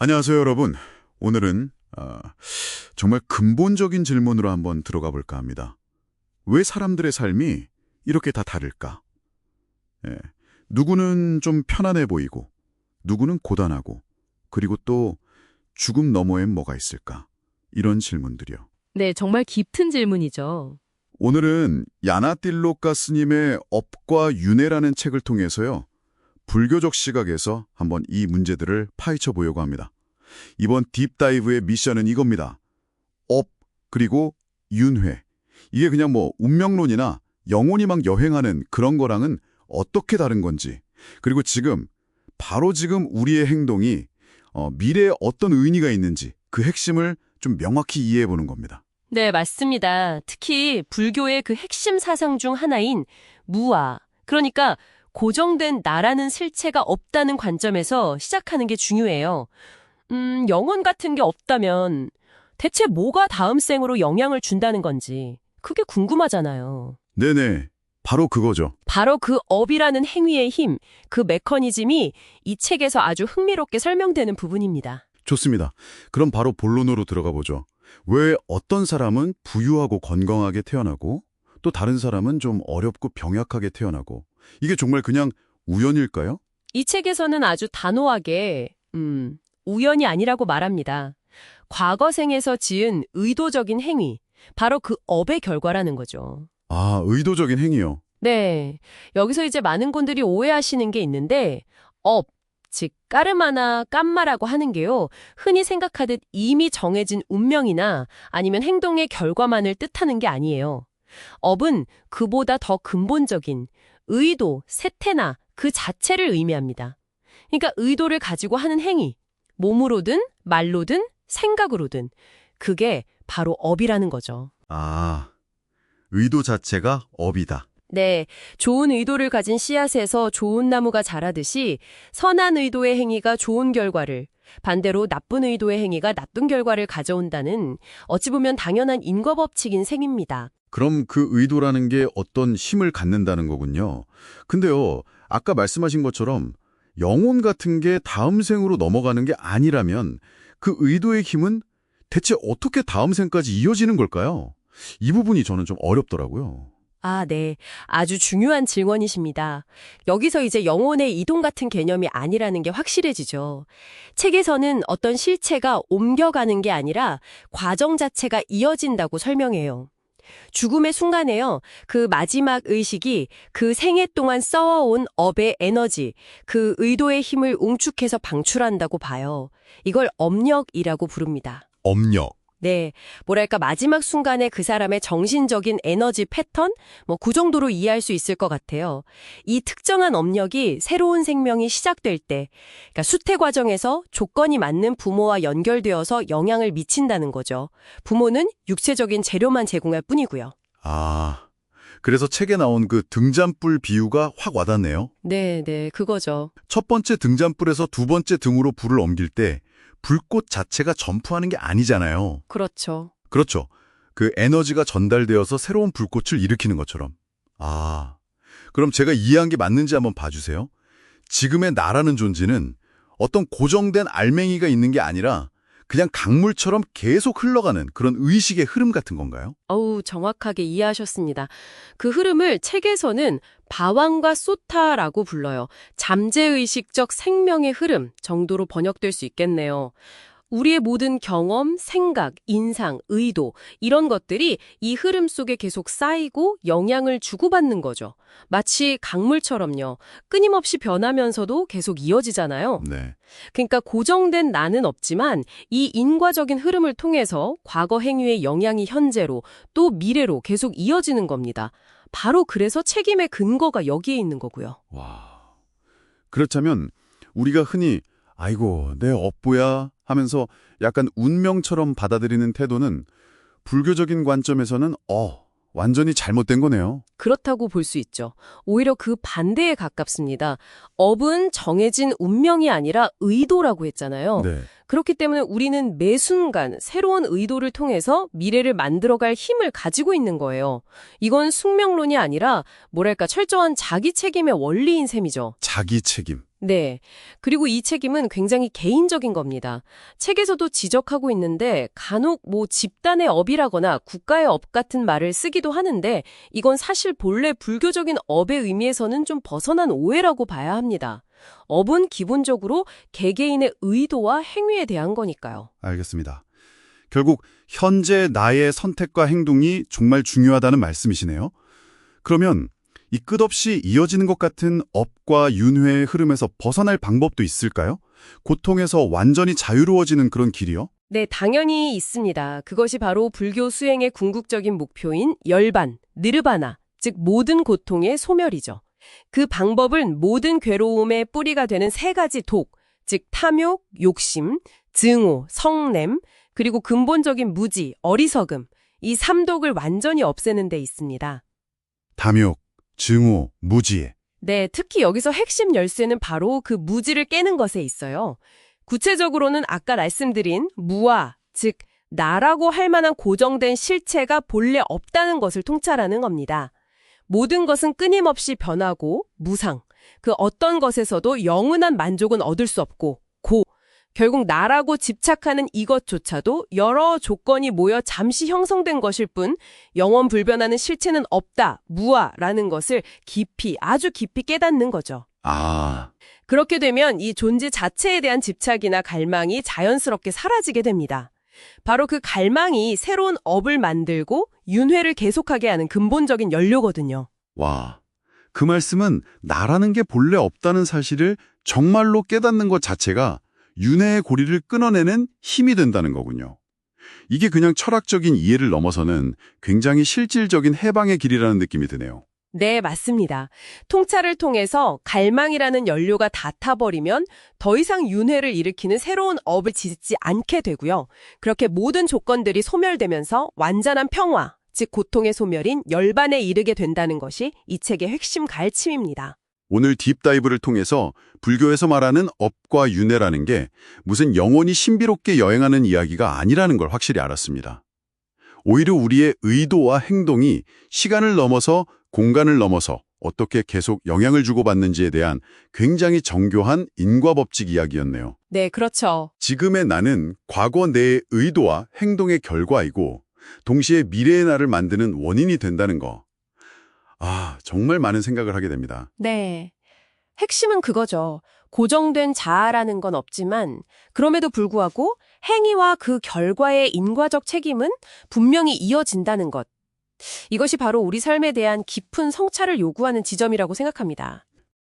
안녕하세요, 여러분. 오늘은 아, 정말 근본적인 질문으로 한번 들어가 볼까 합니다. 왜 사람들의 삶이 이렇게 다 다를까? 예, 누구는 좀 편안해 보이고, 누구는 고단하고, 그리고 또 죽음 너머엔 뭐가 있을까? 이런 질문들이요. 네, 정말 깊은 질문이죠. 오늘은 야나틸로카 스님의 업과 윤회라는 책을 통해서요. 불교적 시각에서 한번 이 문제들을 파헤쳐 보려고 합니다. 이번 딥다이브의 미션은 이겁니다. 업 그리고 윤회. 이게 그냥 뭐 운명론이나 영혼이 막 여행하는 그런 거랑은 어떻게 다른 건지 그리고 지금 바로 지금 우리의 행동이 어, 미래에 어떤 의미가 있는지 그 핵심을 좀 명확히 이해해 보는 겁니다. 네, 맞습니다. 특히 불교의 그 핵심 사상 중 하나인 무아. 그러니까 고정된 나라는 실체가 없다는 관점에서 시작하는 게 중요해요. 음, 영혼 같은 게 없다면 대체 뭐가 다음 생으로 영향을 준다는 건지 그게 궁금하잖아요. 네네. 바로 그거죠. 바로 그 업이라는 행위의 힘, 그 메커니즘이 이 책에서 아주 흥미롭게 설명되는 부분입니다. 좋습니다. 그럼 바로 본론으로 들어가 보죠. 왜 어떤 사람은 부유하고 건강하게 태어나고 또 다른 사람은 좀 어렵고 병약하게 태어나고 이게 정말 그냥 우연일까요? 이 책에서는 아주 단호하게 음, 우연이 아니라고 말합니다. 과거 생에서 지은 의도적인 행위, 바로 그 업의 결과라는 거죠. 아, 의도적인 행위요. 네, 여기서 이제 많은 분들이 오해하시는 게 있는데 업, 즉 까르마나 깜마라고 하는 게요. 흔히 생각하듯 이미 정해진 운명이나 아니면 행동의 결과만을 뜻하는 게 아니에요. 업은 그보다 더 근본적인 의도, 세태나 그 자체를 의미합니다. 그러니까 의도를 가지고 하는 행위, 몸으로든 말로든 생각으로든 그게 바로 업이라는 거죠. 아, 의도 자체가 업이다. 네, 좋은 의도를 가진 씨앗에서 좋은 나무가 자라듯이 선한 의도의 행위가 좋은 결과를, 반대로 나쁜 의도의 행위가 나쁜 결과를 가져온다는 어찌 보면 당연한 인과법칙인 셈입니다. 그럼 그 의도라는 게 어떤 힘을 갖는다는 거군요. 근데요, 아까 말씀하신 것처럼 영혼 같은 게 다음 생으로 넘어가는 게 아니라면 그 의도의 힘은 대체 어떻게 다음 생까지 이어지는 걸까요? 이 부분이 저는 좀 어렵더라고요. 아, 네. 아주 중요한 질문이십니다. 여기서 이제 영혼의 이동 같은 개념이 아니라는 게 확실해지죠. 책에서는 어떤 실체가 옮겨가는 게 아니라 과정 자체가 이어진다고 설명해요. 죽음의 순간에요. 그 마지막 의식이 그 생애 동안 써온 업의 에너지, 그 의도의 힘을 웅축해서 방출한다고 봐요. 이걸 업력이라고 부릅니다. 업력. 네, 뭐랄까 마지막 순간에 그 사람의 정신적인 에너지 패턴? 뭐그 정도로 이해할 수 있을 것 같아요. 이 특정한 업력이 새로운 생명이 시작될 때, 그러니까 수태 과정에서 조건이 맞는 부모와 연결되어서 영향을 미친다는 거죠. 부모는 육체적인 재료만 제공할 뿐이고요. 아, 그래서 책에 나온 그 등잔불 비유가 확 와닿네요. 네, 네, 그거죠. 첫 번째 등잔불에서 두 번째 등으로 불을 옮길 때 불꽃 자체가 점프하는 게 아니잖아요. 그렇죠. 그렇죠. 그 에너지가 전달되어서 새로운 불꽃을 일으키는 것처럼. 아, 그럼 제가 이해한 게 맞는지 한번 봐주세요. 지금의 나라는 존재는 어떤 고정된 알맹이가 있는 게 아니라 그냥 강물처럼 계속 흘러가는 그런 의식의 흐름 같은 건가요? 어우, 정확하게 이해하셨습니다. 그 흐름을 책에서는 바왕과 소타라고 불러요. 잠재의식적 생명의 흐름 정도로 번역될 수 있겠네요. 우리의 모든 경험, 생각, 인상, 의도 이런 것들이 이 흐름 속에 계속 쌓이고 영향을 주고받는 거죠. 마치 강물처럼요. 끊임없이 변하면서도 계속 이어지잖아요. 네. 그러니까 고정된 나는 없지만 이 인과적인 흐름을 통해서 과거 행위의 영향이 현재로 또 미래로 계속 이어지는 겁니다. 바로 그래서 책임의 근거가 여기에 있는 거고요. 와. 그렇다면 우리가 흔히 아이고 내 업보야 하면서 약간 운명처럼 받아들이는 태도는 불교적인 관점에서는 어 완전히 잘못된 거네요. 그렇다고 볼 수 있죠. 오히려 그 반대에 가깝습니다. 업은 정해진 운명이 아니라 의도라고 했잖아요. 네. 그렇기 때문에 우리는 매 순간 새로운 의도를 통해서 미래를 만들어갈 힘을 가지고 있는 거예요. 이건 숙명론이 아니라 뭐랄까 철저한 자기 책임의 원리인 셈이죠. 자기 책임. 네. 그리고 이 책임은 굉장히 개인적인 겁니다. 책에서도 지적하고 있는데 간혹 뭐 집단의 업이라거나 국가의 업 같은 말을 쓰기도 하는데 이건 사실 본래 불교적인 업의 의미에서는 좀 벗어난 오해라고 봐야 합니다. 업은 기본적으로 개개인의 의도와 행위에 대한 거니까요. 알겠습니다. 결국 현재 나의 선택과 행동이 정말 중요하다는 말씀이시네요. 그러면 이 끝없이 이어지는 것 같은 업과 윤회의 흐름에서 벗어날 방법도 있을까요? 고통에서 완전히 자유로워지는 그런 길이요? 네, 당연히 있습니다. 그것이 바로 불교 수행의 궁극적인 목표인 열반, 느르바나, 즉 모든 고통의 소멸이죠. 그 방법은 모든 괴로움의 뿌리가 되는 세 가지 독, 즉 탐욕, 욕심, 증오, 성냄, 그리고 근본적인 무지, 어리석음, 이 삼독을 완전히 없애는 데 있습니다. 탐욕, 증오, 무지에. 네, 특히 여기서 핵심 열쇠는 바로 그 무지를 깨는 것에 있어요. 구체적으로는 아까 말씀드린 무아, 즉 나라고 할 만한 고정된 실체가 본래 없다는 것을 통찰하는 겁니다. 모든 것은 끊임없이 변하고 무상, 그 어떤 것에서도 영원한 만족은 얻을 수 없고 고, 결국 나라고 집착하는 이것조차도 여러 조건이 모여 잠시 형성된 것일 뿐 영원 불변하는 실체는 없다, 무아라는 것을 깊이, 아주 깊이 깨닫는 거죠. 아, 그렇게 되면 이 존재 자체에 대한 집착이나 갈망이 자연스럽게 사라지게 됩니다. 바로 그 갈망이 새로운 업을 만들고 윤회를 계속하게 하는 근본적인 연료거든요. 와. 그 말씀은 나라는 게 본래 없다는 사실을 정말로 깨닫는 것 자체가 윤회의 고리를 끊어내는 힘이 된다는 거군요. 이게 그냥 철학적인 이해를 넘어서는 굉장히 실질적인 해방의 길이라는 느낌이 드네요. 네, 맞습니다. 통찰을 통해서 갈망이라는 연료가 다 타버리면 더 이상 윤회를 일으키는 새로운 업을 짓지 않게 되고요. 그렇게 모든 조건들이 소멸되면서 완전한 평화, 즉 고통의 소멸인 열반에 이르게 된다는 것이 이 책의 핵심 가르침입니다. 오늘 딥다이브를 통해서 불교에서 말하는 업과 윤회라는 게 무슨 영원히 신비롭게 여행하는 이야기가 아니라는 걸 확실히 알았습니다. 오히려 우리의 의도와 행동이 시간을 넘어서 공간을 넘어서 어떻게 계속 영향을 주고받는지에 대한 굉장히 정교한 인과법칙 이야기였네요. 네, 그렇죠. 지금의 나는 과거 내의 의도와 행동의 결과이고 동시에 미래의 나를 만드는 원인이 된다는 거. 아, 정말 많은 생각을 하게 됩니다. 네. 핵심은 그거죠. 고정된 자아라는 건 없지만 그럼에도 불구하고 행위와 그 결과의 인과적 책임은 분명히 이어진다는 것. 이것이 바로 우리 삶에 대한 깊은 성찰을 요구하는 지점이라고 생각합니다.